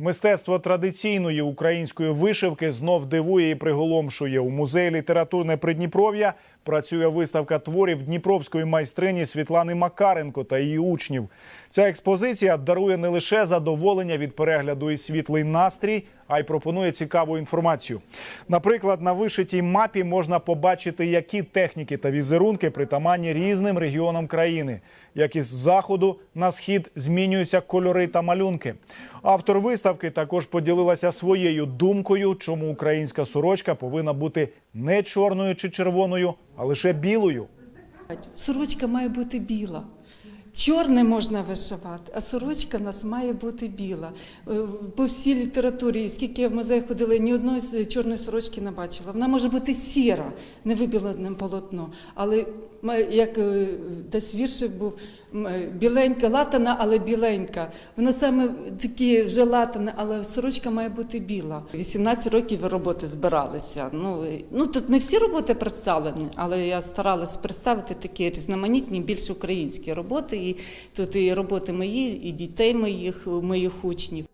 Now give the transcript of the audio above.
Мистецтво традиційної української вишивки знов дивує і приголомшує. У музеї літературне Придніпров'я працює виставка творів дніпровської майстрині Світлани Макаренко та її учнів. Ця експозиція дарує не лише задоволення від перегляду і світлий настрій, а й пропонує цікаву інформацію. Наприклад, на вишитій мапі можна побачити, які техніки та візерунки притаманні різним регіонам країни, як із заходу на схід змінюються кольори та малюнки. Автор виставки також поділилася своєю думкою, чому українська сорочка повинна бути не чорною чи червоною, а лише білою. Сорочка має бути біла. Чорне можна вишивати, а сорочка в нас має бути біла. Е, По всій літературі, скільки я в музей ходила, ні одної чорної сорочки не бачила. Вона може бути сіра, не вибілене полотно. Але як е, десь віршик був біленька, латана, але біленька. Воно саме такі вже латане, але сорочка має бути біла. 18 років роботи збиралися. Ну, ну тут не всі роботи представлені, але я старалась представити такі різноманітні, більш українські роботи. І тут і роботи мої, і дітей моїх, моїх учнів.